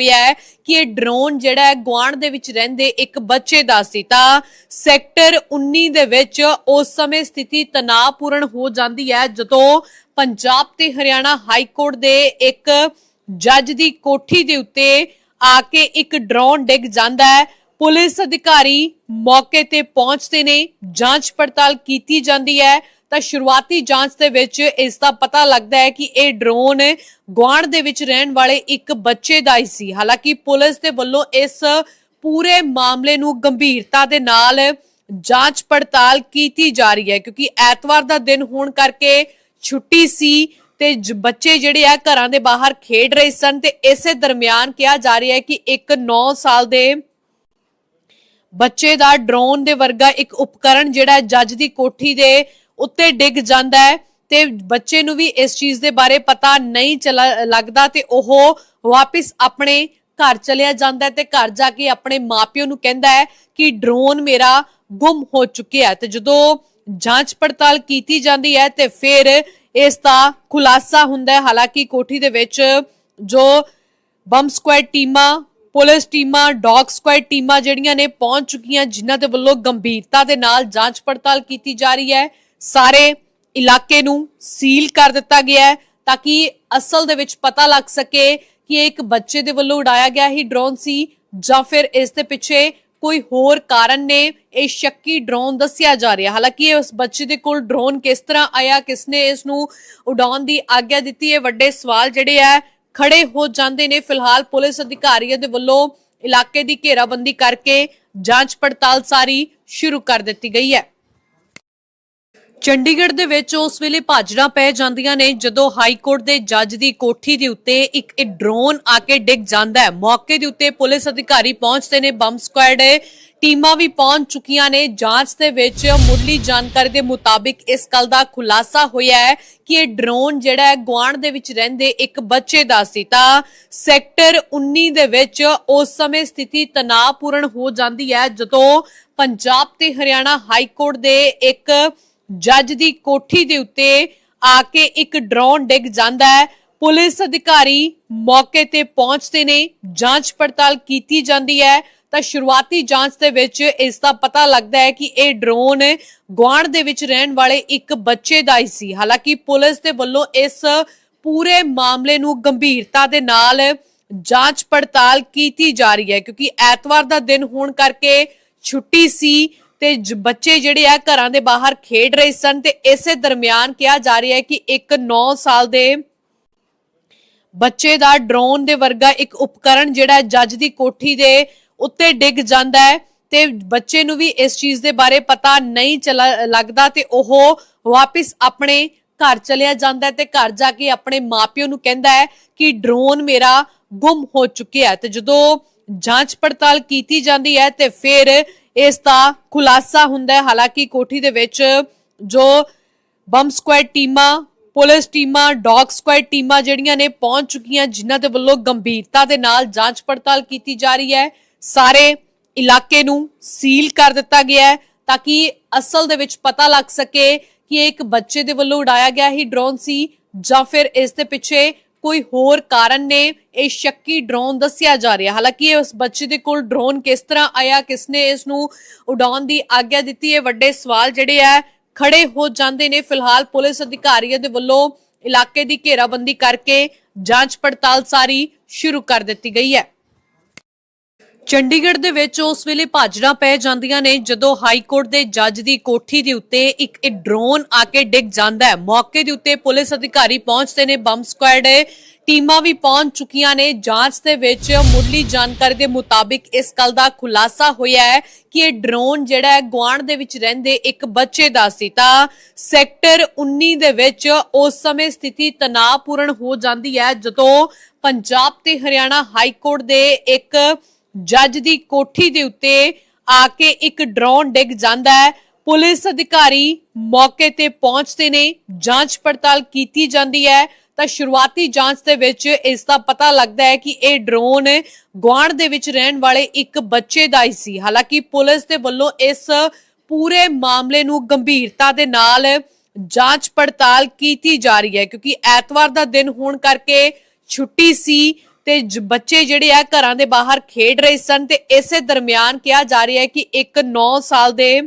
ਹੋਇਆ ਹੈ ਕਿ ਇਹ ਡਰੋਨ ਜਿਹੜਾ ਹੈ ਗੁਆਂਢ ਦੇ ਵਿੱਚ ਰਹਿੰਦੇ ਇੱਕ ਬੱਚੇ ਦਾ ਸੀ। ਤਾਂ ਸੈਕਟਰ 19 ਦੇ ਵਿੱਚ ਉਸ ਸਮੇਂ ਸਥਿਤੀ ਤਣਾਅਪੂਰਨ ਹੋ ਜਾਂਦੀ ਹੈ, ਜਦੋਂ ਪੰਜਾਬ ਤੇ ਹਰਿਆਣਾ ਹਾਈ ਕੋਰਟ ਦੇ ਇੱਕ ਜੱਜ ਦੀ ਕੋਠੀ ਦੇ ਉੱਤੇ ਆ ਕੇ ਇੱਕ ਡਰੋਨ ਡਿੱਗ ਜਾਂਦਾ ਹੈ। ਪੁਲਿਸ ਅਧਿਕਾਰੀ ਮੌਕੇ ਤੇ ਪਹੁੰਚਦੇ ਨੇ, ਜਾਂਚ ਪੜਤਾਲ ਕੀਤੀ ਜਾਂਦੀ ਹੈ। ਤਾਂ ਸ਼ੁਰੂਆਤੀ ਜਾਂਚ ਦੇ ਵਿੱਚ ਇਸ ਦਾ ਪਤਾ ਲੱਗਦਾ ਹੈ ਕਿ ਇਹ ਡਰੋਨ ਗੁਆਂਢ ਦੇ ਵਿੱਚ ਰਹਿਣ ਵਾਲੇ ਇੱਕ ਬੱਚੇ ਦਾ ਹੀ ਸੀ। ਹਾਲਾਂਕਿ ਪੁਲਿਸ ਦੇ ਵੱਲੋਂ ਇਸ ਪੂਰੇ ਮਾਮਲੇ ਨੂੰ ਗੰਭੀਰਤਾ ਦੇ ਨਾਲ ਜਾਂਚ ਪੜਤਾਲ ਕੀਤੀ ਜਾ ਰਹੀ ਹੈ ਕਿਉਂਕਿ ਐਤਵਾਰ ਦਾ ਦਿਨ ਹੋਣ ਕਰਕੇ ਛੁੱਟੀ ਸੀ ਤੇ ਬੱਚੇ ਜਿਹੜੇ ਆ ਘਰਾਂ ਦੇ ਬਾਹਰ ਖੇਡ ਰਹੇ ਸਨ ਤੇ ਇਸੇ ਦਰਮਿਆਨ ਕਿਹਾ ਜਾ ਰਿਹਾ ਹੈ ਕਿ ਇੱਕ 9 ਸਾਲ ਦੇ ਬੱਚੇ ਦਾ ਡਰੋਨ ਦੇ ਵਰਗਾ ਇੱਕ ਉਪਕਰਣ ਜਿਹੜਾ ਜੱਜ ਦੀ ਕੋਠੀ ਦੇ ਉੱਤੇ ਡਿੱਗ ਜਾਂਦਾ ਹੈ ਤੇ ਬੱਚੇ ਨੂੰ ਵੀ ਇਸ ਚੀਜ਼ ਦੇ ਬਾਰੇ ਪਤਾ ਨਹੀਂ ਚਲਾ ਲੱਗਦਾ ਤੇ ਉਹ ਵਾਪਿਸ ਆਪਣੇ ਘਰ ਚਲਿਆ ਜਾਂਦਾ ਤੇ ਘਰ ਜਾ ਕੇ ਆਪਣੇ ਮਾਪਿਓ ਨੂੰ ਕਹਿੰਦਾ ਹੈ ਕਿ ਡਰੋਨ ਮੇਰਾ ਗੁੰਮ ਹੋ ਚੁੱਕਿਆ ਤੇ ਜਦੋਂ ਜਾਂਚ ਪੜਤਾਲ ਕੀਤੀ ਜਾਂਦੀ ਹੈ ਤੇ ਫਿਰ ਇਸ ਦਾ ਖੁਲਾਸਾ ਹੁੰਦਾ ਹੈ। ਹਾਲਾਂਕਿ ਕੋਠੀ ਦੇ ਵਿੱਚ ਜੋ ਬੰਬ ਸਕੁਐਡ ਟੀਮਾਂ, ਪੁਲਿਸ ਟੀਮਾਂ, ਡੌਗ ਸਕੁਐਡ ਟੀਮਾਂ ਜਿਹੜੀਆਂ ਨੇ ਪਹੁੰਚ ਚੁੱਕੀਆਂ, ਜਿਨ੍ਹਾਂ ਦੇ ਵੱਲੋਂ ਗੰਭੀਰਤਾ ਦੇ ਨਾਲ ਜਾਂਚ ਪੜਤਾਲ ਕੀਤੀ ਜਾ ਰਹੀ ਹੈ। ਸਾਰੇ ਇਲਾਕੇ ਨੂੰ ਸੀਲ ਕਰ ਦਿੱਤਾ ਗਿਆ ਹੈ ਤਾਂ ਕਿ ਅਸਲ ਦੇ ਵਿੱਚ ਪਤਾ ਲੱਗ ਸਕੇ ਕਿ ਇਹ ਇੱਕ ਬੱਚੇ ਦੇ ਵੱਲੋਂ ਉਡਾਇਆ ਗਿਆ ਹੀ ਡਰੋਨ ਸੀ ਜਾਂ ਫਿਰ ਇਸ ਦੇ ਪਿੱਛੇ ਕੋਈ ਹੋਰ ਕਾਰਨ ਨੇ, ਇਹ ਸ਼ੱਕੀ ਡਰੋਨ ਦੱਸਿਆ ਜਾ ਰਿਹਾ। ਹਾਲਾਂਕਿ ਉਸ ਬੱਚੇ ਦੇ ਕੋਲ ਡਰੋਨ ਕਿਸ ਤਰ੍ਹਾਂ ਆਇਆ ਕਿਸਨੇ ਇਸ ਨੂੰ ਉਡਾਉਣ ਦੀ ਆਗਿਆ ਦਿੱਤੀ, ਇਹ ਵੱਡੇ ਸਵਾਲ ਜਿਹੜੇ ਆ ਖੜੇ ਹੋ ਜਾਂਦੇ ਨੇ। ਫਿਲਹਾਲ ਪੁਲਿਸ ਅਧਿਕਾਰੀਆਂ ਦੇ ਵੱਲੋਂ ਇਲਾਕੇ ਦੀ ਘੇਰਾਬੰਦੀ ਕਰਕੇ ਜਾਂਚ ਪੜਤਾਲ ਸਾਰੀ ਸ਼ੁਰੂ ਕਰ ਦਿੱਤੀ ਗਈ ਹੈ। ਚੰਡੀਗੜ੍ਹ ਦੇ ਵਿੱਚ ਉਸ ਵੇਲੇ ਭਾਜੜਾਂ ਪੈ ਜਾਂਦੀਆਂ ਨੇ ਜਦੋਂ ਹਾਈ ਕੋਰਟ ਦੇ ਜੱਜ ਦੀ ਕੋਠੀ ਦੇ ਉੱਤੇ ਇੱਕ ਡਰੋਨ ਆ ਕੇ ਡਿੱਗ ਜਾਂਦਾ ਹੈ। ਮੌਕੇ ਦੇ ਉੱਤੇ ਪੁਲਿਸ ਅਧਿਕਾਰੀ ਪਹੁੰਚਦੇ ਨੇ, ਬੰਬ ਸਕੁਐਡ ਟੀਮਾਂ ਵੀ ਪਹੁੰਚ ਚੁੱਕੀਆਂ ਨੇ। ਜਾਂਚ ਦੇ ਵਿੱਚ ਮੁੱਢਲੀ ਜਾਣਕਾਰੀ ਦੇ ਮੁਤਾਬਿਕ ਇਸ ਗੱਲ ਦਾ ਖੁਲਾਸਾ ਹੋਇਆ ਹੈ ਕਿ ਇਹ ਡਰੋਨ ਜਿਹੜਾ ਹੈ ਗੁਆਂਢ ਦੇ ਵਿੱਚ ਰਹਿੰਦੇ ਇੱਕ ਬੱਚੇ ਦਾ ਸੀ। ਤਾਂ ਸੈਕਟਰ 19 ਦੇ ਵਿੱਚ ਉਸ ਸਮੇਂ ਸਥਿਤੀ ਤਣਾਅਪੂਰਨ ਹੋ ਜਾਂਦੀ ਹੈ, ਜਦੋਂ ਪੰਜਾਬ ਤੇ ਹਰਿਆਣਾ ਹਾਈ ਕੋਰਟ ਦੇ ਇੱਕ ਜੱਜ ਦੀ ਕੋਠੀ ਦੇ ਉੱਤੇ ਆ ਕੇ ਇੱਕ ਡਰੋਨ ਡਿੱਗ ਜਾਂਦਾ ਹੈ। ਪੁਲਿਸ ਅਧਿਕਾਰੀ ਮੌਕੇ ਤੇ ਪਹੁੰਚਦੇ ਨੇ। ਜਾਂਚ ਪੜਤਾਲ ਕੀਤੀ ਜਾਂਦੀ ਹੈ। ਤਾਂ ਸ਼ੁਰੂਆਤੀ ਜਾਂਚ ਦੇ ਵਿੱਚ ਇਸ ਦਾ ਪਤਾ ਲੱਗਦਾ ਹੈ ਕਿ ਇਹ ਡਰੋਨ ਗੁਆਂਢ ਦੇ ਵਿੱਚ ਰਹਿਣ ਵਾਲੇ ਇੱਕ ਬੱਚੇ ਦਾ ਹੀ ਸੀ। ਹਾਲਾਂਕਿ ਪੁਲਿਸ ਦੇ ਵੱਲੋਂ ਇਸ ਪੂਰੇ ਮਾਮਲੇ ਨੂੰ ਗੰਭੀਰਤਾ ਦੇ ਨਾਲ ਜਾਂਚ ਪੜਤਾਲ ਕੀਤੀ ਜਾ ਰਹੀ ਹੈ। ਕਿਉਂਕਿ ਐਤਵਾਰ ਦਾ ਦਿਨ ਹੋਣ ਕਰਕੇ ਛੁੱਟੀ ਸੀ। ਤੇ ਬੱਚੇ ਜਿਹੜੇ ਆ ਘਰਾਂ ਦੇ ਬਾਹਰ ਖੇਡ ਰਹੇ ਸਨ ਤੇ ਇਸੇ ਦਰਮਿਆਨ ਕਿਹਾ ਜਾ ਰਿਹਾ ਹੈ ਕਿ ਇੱਕ 9 ਸਾਲ ਦੇ ਬੱਚੇ ਦਾ ਡਰੋਨ ਦੇ ਵਰਗਾ ਇੱਕ ਉਪਕਰਨ ਜਿਹੜਾ ਜੱਜ ਦੀ ਕੋਠੀ ਦੇ ਉੱਤੇ ਡਿੱਗ ਜਾਂਦਾ ਹੈ ਤੇ ਬੱਚੇ ਨੂੰ ਵੀ ਇਸ ਚੀਜ਼ ਦੇ ਬਾਰੇ ਪਤਾ ਨਹੀਂ ਚਲਾ ਲੱਗਦਾ ਤੇ ਉਹ ਵਾਪਿਸ ਆਪਣੇ ਘਰ ਚਲਿਆ ਜਾਂਦਾ ਤੇ ਘਰ ਜਾ ਕੇ ਆਪਣੇ ਮਾਪਿਓ ਨੂੰ ਕਹਿੰਦਾ ਹੈ ਕਿ ਡਰੋਨ ਮੇਰਾ ਗੁੰਮ ਹੋ ਚੁੱਕਿਆ ਤੇ ਜਦੋਂ ਜਾਂਚ ਪੜਤਾਲ ਕੀਤੀ ਜਾਂਦੀ ਹੈ ਤੇ ਫਿਰ ਇਸ ਦਾ ਖੁਲਾਸਾ ਹੁੰਦਾ ਹੈ। ਹਾਲਾਂਕਿ ਕੋਠੀ ਦੇ ਵਿੱਚ ਜੋ ਬੰਬ ਸਕੁਐਡ ਟੀਮਾਂ, ਪੁਲਿਸ ਟੀਮਾਂ, ਡੌਗ ਸਕੁਐਡ ਟੀਮਾਂ ਜਿਹੜੀਆਂ ਨੇ ਪਹੁੰਚ ਚੁੱਕੀਆਂ, ਜਿਨ੍ਹਾਂ ਦੇ ਵੱਲੋਂ ਗੰਭੀਰਤਾ ਦੇ ਨਾਲ ਜਾਂਚ ਪੜਤਾਲ ਕੀਤੀ ਜਾ ਰਹੀ ਹੈ। ਸਾਰੇ ਇਲਾਕੇ ਨੂੰ ਸੀਲ ਕਰ ਦਿੱਤਾ ਗਿਆ ਹੈ ਤਾਂ ਕਿ ਅਸਲ ਦੇ ਵਿੱਚ ਪਤਾ ਲੱਗ ਸਕੇ ਕਿ ਇੱਕ ਬੱਚੇ ਦੇ ਵੱਲੋਂ ਉਡਾਇਆ ਗਿਆ ਹੀ ਡਰੋਨ ਸੀ ਜਾਂ ਫਿਰ ਇਸ ਦੇ ਪਿੱਛੇ ਕੋਈ ਹੋਰ ਕਾਰਨ ਨੇ? ਇਹ ਸ਼ੱਕੀ ਡਰੋਨ ਦੱਸਿਆ ਜਾ ਰਿਹਾ। ਹਾਲਾਂਕਿ ਉਸ ਬੱਚੇ ਦੇ ਕੋਲ ਡਰੋਨ ਕਿਸ ਤਰ੍ਹਾਂ ਆਇਆ, ਕਿਸਨੇ ਇਸ ਨੂੰ ਉਡਾਉਣ ਦੀ ਆਗਿਆ ਦਿੱਤੀ, ਇਹ ਵੱਡੇ ਸਵਾਲ ਜਿਹੜੇ ਆ ਖੜੇ ਹੋ ਜਾਂਦੇ ਨੇ। ਫਿਲਹਾਲ ਪੁਲਿਸ ਅਧਿਕਾਰੀਆਂ ਦੇ ਵੱਲੋਂ ਇਲਾਕੇ ਦੀ ਘੇਰਾਬੰਦੀ ਕਰਕੇ ਜਾਂਚ ਪੜਤਾਲ ਸਾਰੀ ਸ਼ੁਰੂ ਕਰ ਦਿੱਤੀ ਗਈ ਹੈ। ਚੰਡੀਗੜ੍ਹ ਦੇ ਵਿੱਚ ਉਸ ਵੇਲੇ ਭਾਜੜਾਂ ਪੈ ਜਾਂਦੀਆਂ ਨੇ ਜਦੋਂ ਹਾਈ ਕੋਰਟ ਦੇ ਜੱਜ ਦੀ ਕੋਠੀ ਦੇ ਉੱਤੇ ਇੱਕ ਡਰੋਨ ਆ ਕੇ ਡਿੱਗ ਜਾਂਦਾ ਹੈ। ਮੌਕੇ ਦੇ ਉੱਤੇ ਪੁਲਿਸ ਅਧਿਕਾਰੀ ਪਹੁੰਚਦੇ ਨੇ, ਬੰਬ ਸਕੁਐਡ ਟੀਮਾਂ ਵੀ ਪਹੁੰਚ ਚੁੱਕੀਆਂ ਨੇ। ਜਾਂਚ ਦੇ ਵਿੱਚ ਮੁੱਢਲੀ ਜਾਣਕਾਰੀ ਦੇ ਮੁਤਾਬਿਕ ਇਸ ਗੱਲ ਦਾ ਖੁਲਾਸਾ ਹੋਇਆ ਹੈ ਕਿ ਇਹ ਡਰੋਨ ਜਿਹੜਾ ਹੈ ਗੁਆਂਢ ਦੇ ਵਿੱਚ ਰਹਿੰਦੇ ਇੱਕ ਬੱਚੇ ਦਾ ਸੀ। ਤਾਂ ਸੈਕਟਰ 19 ਦੇ ਵਿੱਚ ਉਸ ਸਮੇਂ ਸਥਿਤੀ ਤਣਾਅਪੂਰਨ ਹੋ ਜਾਂਦੀ ਹੈ, ਜਦੋਂ ਪੰਜਾਬ ਤੇ ਹਰਿਆਣਾ ਹਾਈ ਕੋਰਟ ਦੇ ਇੱਕ ਜੱਜ ਦੀ ਕੋਠੀ ਦੇ ਉੱਤੇ ਆ ਕੇ ਇੱਕ ਡਰੋਨ ਡਿੱਗ ਜਾਂਦਾ ਹੈ। ਪੁਲਿਸ ਅਧਿਕਾਰੀ ਮੌਕੇ ਤੇ ਪਹੁੰਚਦੇ ਨੇ। ਜਾਂਚ ਪੜਤਾਲ ਕੀਤੀ ਜਾਂਦੀ ਹੈ। ਤਾਂ ਸ਼ੁਰੂਆਤੀ ਜਾਂਚ ਦੇ ਵਿੱਚ ਇਸ ਦਾ ਪਤਾ ਲੱਗਦਾ ਹੈ ਕਿ ਇਹ ਡਰੋਨ ਗੁਆਂਢ ਦੇ ਵਿੱਚ ਰਹਿਣ ਵਾਲੇ ਇੱਕ ਬੱਚੇ ਦਾ ਹੀ ਸੀ। ਹਾਲਾਂਕਿ ਪੁਲਿਸ ਦੇ ਵੱਲੋਂ ਇਸ ਪੂਰੇ ਮਾਮਲੇ ਨੂੰ ਗੰਭੀਰਤਾ ਦੇ ਨਾਲ ਜਾਂਚ ਪੜਤਾਲ ਕੀਤੀ ਜਾ ਰਹੀ ਹੈ। ਕਿਉਂਕਿ ਐਤਵਾਰ ਦਾ ਦਿਨ ਹੋਣ ਕਰਕੇ ਛੁੱਟੀ ਸੀ। ਤੇ ਬੱਚੇ ਜਿਹੜੇ ਆ ਘਰਾਂ ਦੇ ਬਾਹਰ ਖੇਡ ਰਹੇ ਸਨ ਤੇ ਇਸੇ ਦਰਮਿਆਨ ਕਿਹਾ ਜਾ ਰਿਹਾ ਹੈ ਕਿ ਇੱਕ 9 ਸਾਲ ਦੇ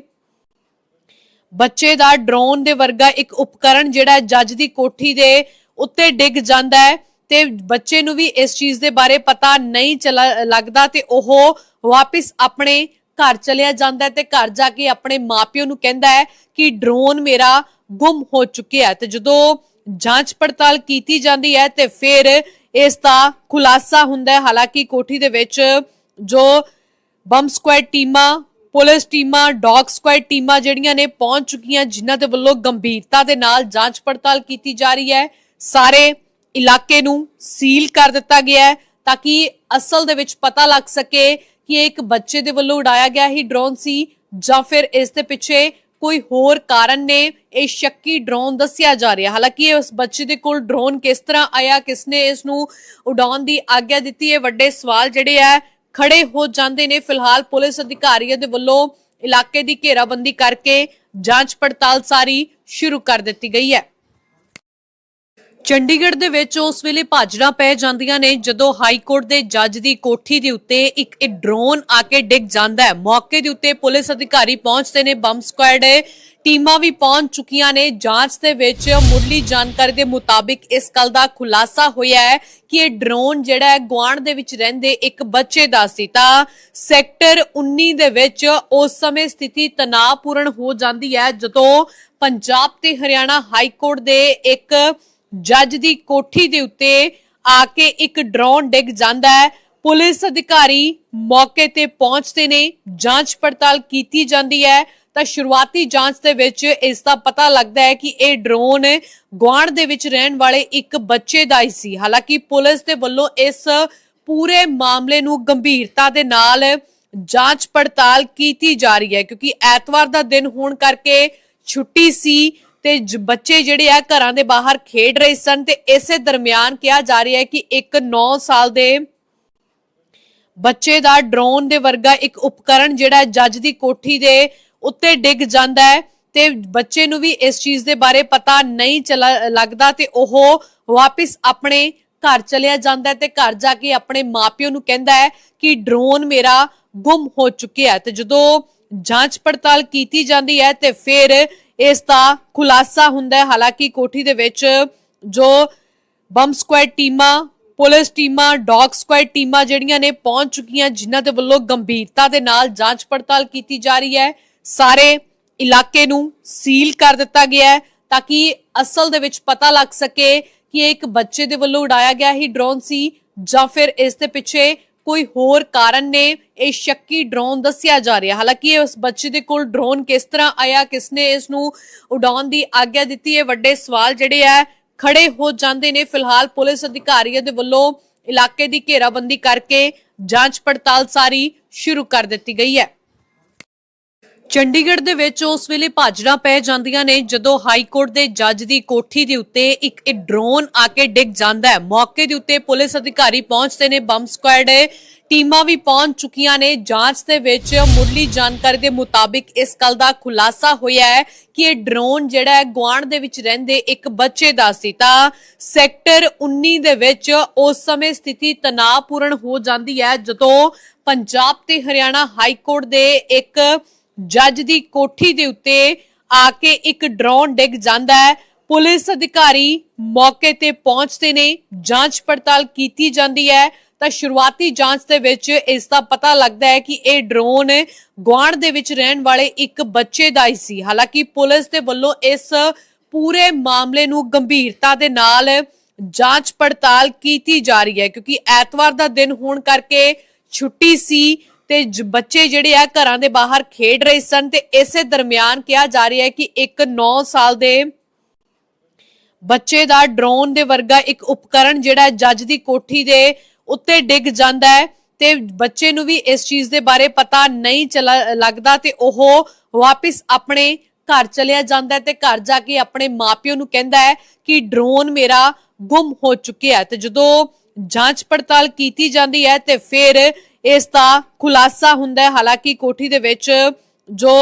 ਬੱਚੇ ਦਾ ਡਰੋਨ ਦੇ ਵਰਗਾ ਇੱਕ ਉਪਕਰਨ ਜਿਹੜਾ ਜੱਜ ਦੀ ਕੋਠੀ ਦੇ ਉੱਤੇ ਡਿੱਗ ਜਾਂਦਾ ਹੈ ਤੇ ਬੱਚੇ ਨੂੰ ਵੀ ਇਸ ਚੀਜ਼ ਦੇ ਬਾਰੇ ਪਤਾ ਨਹੀਂ ਚਲਾ ਲੱਗਦਾ ਤੇ ਉਹ ਵਾਪਿਸ ਆਪਣੇ ਘਰ ਚਲਿਆ ਜਾਂਦਾ ਤੇ ਘਰ ਜਾ ਕੇ ਆਪਣੇ ਮਾਪਿਓ ਨੂੰ ਕਹਿੰਦਾ ਹੈ ਕਿ ਡਰੋਨ ਮੇਰਾ ਗੁੰਮ ਹੋ ਚੁੱਕਿਆ ਤੇ ਜਦੋਂ ਜਾਂਚ ਪੜਤਾਲ ਕੀਤੀ ਜਾਂਦੀ ਹੈ ਤੇ ਫਿਰ ਇਸ ਦਾ ਖੁਲਾਸਾ ਹੁੰਦਾ ਹੈ। ਹਾਲਾਂਕਿ ਕੋਠੀ ਦੇ ਵਿੱਚ ਜੋ ਬੰਬ ਸਕੁਐਡ ਟੀਮਾਂ, ਪੁਲਿਸ ਟੀਮਾਂ, ਡੌਗ ਸਕੁਐਡ ਟੀਮਾਂ ਜਿਹੜੀਆਂ ਨੇ ਪਹੁੰਚ ਚੁੱਕੀਆਂ, ਜਿਨ੍ਹਾਂ ਦੇ ਵੱਲੋਂ ਗੰਭੀਰਤਾ ਦੇ ਨਾਲ ਜਾਂਚ ਪੜਤਾਲ ਕੀਤੀ ਜਾ ਰਹੀ ਹੈ। ਸਾਰੇ ਇਲਾਕੇ ਨੂੰ ਸੀਲ ਕਰ ਦਿੱਤਾ ਗਿਆ ਹੈ ਤਾਂ ਕਿ ਅਸਲ ਦੇ ਵਿੱਚ ਪਤਾ ਲੱਗ ਸਕੇ ਕਿ ਇੱਕ ਬੱਚੇ ਦੇ ਵੱਲੋਂ ਉਡਾਇਆ ਗਿਆ ਹੀ ਡਰੋਨ ਸੀ ਜਾਂ ਫਿਰ ਇਸ ਦੇ ਪਿੱਛੇ ਕੋਈ ਹੋਰ ਕਾਰਨ ਨੇ? ਇਹ ਸ਼ੱਕੀ ਡਰੋਨ ਦੱਸਿਆ ਜਾ ਰਿਹਾ। ਹਾਲਾਂਕਿ ਇਹ ਉਸ ਬੱਚੇ ਦੇ ਕੋਲ ਡਰੋਨ ਕਿਸ ਤਰ੍ਹਾਂ ਆਇਆ, ਕਿਸਨੇ ਇਸ ਨੂੰ ਉਡਾਉਣ ਦੀ ਆਗਿਆ ਦਿੱਤੀ, ਇਹ ਵੱਡੇ ਸਵਾਲ ਜਿਹੜੇ ਆ ਖੜੇ ਹੋ ਜਾਂਦੇ ਨੇ। ਫਿਲਹਾਲ ਪੁਲਿਸ ਅਧਿਕਾਰੀਆਂ ਦੇ ਵੱਲੋਂ ਇਲਾਕੇ ਦੀ ਘੇਰਾਬੰਦੀ ਕਰਕੇ ਜਾਂਚ ਪੜਤਾਲ ਸਾਰੀ ਸ਼ੁਰੂ ਕਰ ਦਿੱਤੀ ਗਈ ਹੈ। ਚੰਡੀਗੜ੍ਹ ਦੇ ਵਿੱਚ ਉਸ ਵੇਲੇ ਭਾਜੜਾਂ ਪੈ ਜਾਂਦੀਆਂ ਨੇ ਜਦੋਂ ਹਾਈ ਕੋਰਟ ਦੇ ਜੱਜ ਦੀ ਕੋਠੀ ਦੇ ਉੱਤੇ ਇੱਕ ਡਰੋਨ ਆ ਕੇ ਡਿੱਗ ਜਾਂਦਾ ਹੈ। ਮੌਕੇ ਦੇ ਉੱਤੇ ਪੁਲਿਸ ਅਧਿਕਾਰੀ ਪਹੁੰਚਦੇ ਨੇ, ਬੰਬ ਸਕੁਐਡ ਟੀਮਾਂ ਵੀ ਪਹੁੰਚ ਚੁੱਕੀਆਂ ਨੇ। ਜਾਂਚ ਦੇ ਵਿੱਚ ਮੁੱਢਲੀ ਜਾਣਕਾਰੀ ਦੇ ਮੁਤਾਬਿਕ ਇਸ ਗੱਲ ਦਾ ਖੁਲਾਸਾ ਹੋਇਆ ਹੈ ਕਿ ਇਹ ਡਰੋਨ ਜਿਹੜਾ ਹੈ ਗੁਆਂਢ ਦੇ ਵਿੱਚ ਰਹਿੰਦੇ ਇੱਕ ਬੱਚੇ ਦਾ ਸੀ। ਤਾਂ ਸੈਕਟਰ 19 ਦੇ ਵਿੱਚ ਉਸ ਸਮੇਂ ਸਥਿਤੀ ਤਣਾਅਪੂਰਨ ਹੋ ਜਾਂਦੀ ਹੈ, ਜਦੋਂ ਪੰਜਾਬ ਤੇ ਹਰਿਆਣਾ ਹਾਈ ਕੋਰਟ ਦੇ ਇੱਕ ਜੱਜ ਦੀ ਕੋਠੀ ਦੇ ਉੱਤੇ ਆ ਕੇ ਇੱਕ ਡਰੋਨ ਡਿੱਗ ਜਾਂਦਾ ਹੈ। ਪੁਲਿਸ ਅਧਿਕਾਰੀ ਮੌਕੇ ਤੇ ਪਹੁੰਚਦੇ ਨੇ, ਜਾਂਚ ਪੜਤਾਲ ਕੀਤੀ ਜਾਂਦੀ ਹੈ। ਤਾਂ ਸ਼ੁਰੂਆਤੀ ਜਾਂਚ ਦੇ ਵਿੱਚ ਇਸ ਦਾ ਪਤਾ ਲੱਗਦਾ ਹੈ ਕਿ ਇਹ ਡਰੋਨ ਗੁਆਂਢ ਦੇ ਵਿੱਚ ਰਹਿਣ ਵਾਲੇ ਇੱਕ ਬੱਚੇ ਦਾ ਹੀ ਸੀ। ਹਾਲਾਂਕਿ ਪੁਲਿਸ ਦੇ ਵੱਲੋਂ ਇਸ ਪੂਰੇ ਮਾਮਲੇ ਨੂੰ ਗੰਭੀਰਤਾ ਦੇ ਨਾਲ ਜਾਂਚ ਪੜਤਾਲ ਕੀਤੀ ਜਾ ਰਹੀ ਹੈ, ਕਿਉਂਕਿ ਐਤਵਾਰ ਦਾ ਦਿਨ ਹੋਣ ਕਰਕੇ ਛੁੱਟੀ ਸੀ। ਤੇ ਬੱਚੇ ਜਿਹੜੇ ਆ ਘਰਾਂ ਦੇ ਬਾਹਰ ਖੇਡ ਰਹੇ ਸਨ ਤੇ ਇਸੇ ਦਰਮਿਆਨ ਕਿਹਾ ਜਾ ਰਿਹਾ ਹੈ ਕਿ ਇੱਕ 9 ਸਾਲ ਦੇ ਬੱਚੇ ਦਾ ਡਰੋਨ ਦੇ ਵਰਗਾ ਇੱਕ ਉਪਕਰਣ ਜਿਹੜਾ ਜੱਜ ਦੀ ਕੋਠੀ ਦੇ ਉੱਤੇ ਡਿੱਗ ਜਾਂਦਾ ਹੈ ਤੇ ਬੱਚੇ ਨੂੰ ਵੀ ਇਸ ਚੀਜ਼ ਦੇ ਬਾਰੇ ਪਤਾ ਨਹੀਂ ਚਲਾ ਲੱਗਦਾ ਤੇ ਉਹ ਵਾਪਿਸ ਆਪਣੇ ਘਰ ਚਲਿਆ ਜਾਂਦਾ ਤੇ ਘਰ ਜਾ ਕੇ ਆਪਣੇ ਮਾਪਿਓ ਨੂੰ ਕਹਿੰਦਾ ਹੈ ਕਿ ਡਰੋਨ ਮੇਰਾ ਗੁੰਮ ਹੋ ਚੁੱਕਿਆ ਤੇ ਜਦੋਂ ਜਾਂਚ ਪੜਤਾਲ ਕੀਤੀ ਜਾਂਦੀ ਹੈ ਤੇ ਫਿਰ ਇਸ ਦਾ ਖੁਲਾਸਾ ਹੁੰਦਾ ਹੈ। ਹਾਲਾਂਕਿ ਕੋਠੀ ਦੇ ਵਿੱਚ ਜੋ ਬੰਬ ਸਕੁਐਡ ਟੀਮਾਂ, ਪੁਲਿਸ ਟੀਮਾਂ, ਡੌਗ ਸਕੁਐਡ ਟੀਮਾਂ ਜਿਹੜੀਆਂ ਨੇ ਪਹੁੰਚ ਚੁੱਕੀਆਂ, ਜਿਨ੍ਹਾਂ ਦੇ ਵੱਲੋਂ ਗੰਭੀਰਤਾ ਦੇ ਨਾਲ ਜਾਂਚ ਪੜਤਾਲ ਕੀਤੀ ਜਾ ਰਹੀ ਹੈ। ਸਾਰੇ ਇਲਾਕੇ ਨੂੰ ਸੀਲ ਕਰ ਦਿੱਤਾ ਗਿਆ ਹੈ ਤਾਂ ਕਿ ਅਸਲ ਦੇ ਵਿੱਚ ਪਤਾ ਲੱਗ ਸਕੇ ਕਿ ਇੱਕ ਬੱਚੇ ਦੇ ਵੱਲੋਂ ਉਡਾਇਆ ਗਿਆ ਹੀ ਡਰੋਨ ਸੀ ਜਾਂ ਫਿਰ ਇਸ ਦੇ ਪਿੱਛੇ ਕੋਈ ਹੋਰ ਕਾਰਨ ਨੇ? ਇਹ ਸ਼ੱਕੀ ਡਰੋਨ ਦੱਸਿਆ ਜਾ ਰਿਹਾ। ਹਾਲਾਂਕਿ ਉਸ ਬੱਚੇ ਦੇ ਕੋਲ ਡਰੋਨ ਕਿਸ ਤਰ੍ਹਾਂ ਆਇਆ, ਕਿਸਨੇ ਇਸ ਨੂੰ ਉਡਾਉਣ ਦੀ ਆਗਿਆ ਦਿੱਤੀ ਹੈ ਵੱਡੇ ਸਵਾਲ ਜਿਹੜੇ ਆ ਖੜੇ ਹੋ ਜਾਂਦੇ ਨੇ। ਫਿਲਹਾਲ ਪੁਲਿਸ ਅਧਿਕਾਰੀਆਂ ਦੇ ਵੱਲੋਂ ਇਲਾਕੇ ਦੀ ਘੇਰਾਬੰਦੀ ਕਰਕੇ ਜਾਂਚ ਪੜਤਾਲ ਸਾਰੀ ਸ਼ੁਰੂ ਕਰ ਦਿੱਤੀ ਗਈ ਹੈ। ਚੰਡੀਗੜ੍ਹ ਦੇ ਵਿੱਚ ਉਸ ਵੇਲੇ ਭਾਜੜਾਂ ਪੈ ਜਾਂਦੀਆਂ ਨੇ ਜਦੋਂ ਹਾਈ ਕੋਰਟ ਦੇ ਜੱਜ ਦੀ ਕੋਠੀ ਦੇ ਉੱਤੇ ਇੱਕ ਡਰੋਨ ਆ ਕੇ ਡਿੱਗ ਜਾਂਦਾ ਹੈ। ਮੌਕੇ ਦੇ ਉੱਤੇ ਪੁਲਿਸ ਅਧਿਕਾਰੀ ਪਹੁੰਚਦੇ ਨੇ, ਬੰਬ ਸਕੁਐਡ ਟੀਮਾਂ ਵੀ ਪਹੁੰਚ ਚੁੱਕੀਆਂ ਨੇ। ਜਾਂਚ ਦੇ ਵਿੱਚ ਮੁੱਢਲੀ ਜਾਣਕਾਰੀ ਦੇ ਮੁਤਾਬਿਕ ਇਸ ਗੱਲ ਦਾ ਖੁਲਾਸਾ ਹੋਇਆ ਹੈ ਕਿ ਇਹ ਡਰੋਨ ਜਿਹੜਾ ਹੈ, ਗੁਆਂਢ ਦੇ ਵਿੱਚ ਰਹਿੰਦੇ ਇੱਕ ਬੱਚੇ ਦਾ ਸੀ। ਤਾਂ ਸੈਕਟਰ 19 ਦੇ ਵਿੱਚ ਉਸ ਸਮੇਂ ਸਥਿਤੀ ਤਣਾਅਪੂਰਨ ਹੋ ਜਾਂਦੀ ਹੈ, ਜਦੋਂ ਪੰਜਾਬ ਤੇ ਹਰਿਆਣਾ ਹਾਈ ਕੋਰਟ ਦੇ ਇੱਕ ਜੱਜ ਦੀ ਕੋਠੀ ਦੇ ਉੱਤੇ ਆ ਕੇ ਇੱਕ ਡਰੋਨ ਡਿੱਗ ਜਾਂਦਾ ਹੈ। ਪੁਲਿਸ ਅਧਿਕਾਰੀ ਮੌਕੇ ਤੇ ਪਹੁੰਚਦੇ ਨੇ। ਜਾਂਚ ਪੜਤਾਲ ਕੀਤੀ ਜਾਂਦੀ ਹੈ। ਤਾਂ ਸ਼ੁਰੂਆਤੀ ਜਾਂਚ ਦੇ ਵਿੱਚ ਇਸ ਦਾ ਪਤਾ ਲੱਗਦਾ ਹੈ ਕਿ ਇਹ ਡਰੋਨ ਗੁਆਂਢ ਦੇ ਵਿੱਚ ਰਹਿਣ ਵਾਲੇ ਇੱਕ ਬੱਚੇ ਦਾ ਹੀ ਸੀ। ਹਾਲਾਂਕਿ ਪੁਲਿਸ ਦੇ ਵੱਲੋਂ ਇਸ ਪੂਰੇ ਮਾਮਲੇ ਨੂੰ ਗੰਭੀਰਤਾ ਦੇ ਨਾਲ ਜਾਂਚ ਪੜਤਾਲ ਕੀਤੀ ਜਾ ਰਹੀ ਹੈ। ਕਿਉਂਕਿ ਐਤਵਾਰ ਦਾ ਦਿਨ ਹੋਣ ਕਰਕੇ ਛੁੱਟੀ ਸੀ। ਤੇ ਬੱਚੇ ਜਿਹੜੇ ਆ ਘਰਾਂ ਦੇ ਬਾਹਰ ਖੇਡ ਰਹੇ ਸਨ ਤੇ ਇਸੇ ਦਰਮਿਆਨ ਕਿਹਾ ਜਾ ਰਿਹਾ ਹੈ ਕਿ ਇੱਕ 9 ਸਾਲ ਦੇ ਬੱਚੇ ਦਾ ਡਰੋਨ ਦੇ ਵਰਗਾ ਇੱਕ ਉਪਕਰਨ ਜਿਹੜਾ ਜੱਜ ਦੀ ਕੋਠੀ ਦੇ ਉੱਤੇ ਡਿੱਗ ਜਾਂਦਾ ਹੈ ਤੇ ਬੱਚੇ ਨੂੰ ਵੀ ਇਸ ਚੀਜ਼ ਦੇ ਬਾਰੇ ਪਤਾ ਨਹੀਂ ਚਲਾ ਲੱਗਦਾ ਤੇ ਉਹ ਵਾਪਿਸ ਆਪਣੇ ਘਰ ਚਲਿਆ ਜਾਂਦਾ ਤੇ ਘਰ ਜਾ ਕੇ ਆਪਣੇ ਮਾਪਿਓ ਨੂੰ ਕਹਿੰਦਾ ਹੈ ਕਿ ਡਰੋਨ ਮੇਰਾ ਗੁੰਮ ਹੋ ਚੁੱਕਿਆ ਤੇ ਜਦੋਂ ਜਾਂਚ ਪੜਤਾਲ ਕੀਤੀ ਜਾਂਦੀ ਹੈ ਤੇ ਫਿਰ ਇਸ ਦਾ ਖੁਲਾਸਾ ਹੁੰਦਾ ਹੈ। ਹਾਲਾਂਕਿ ਕੋਠੀ ਦੇ ਵਿੱਚ ਜੋ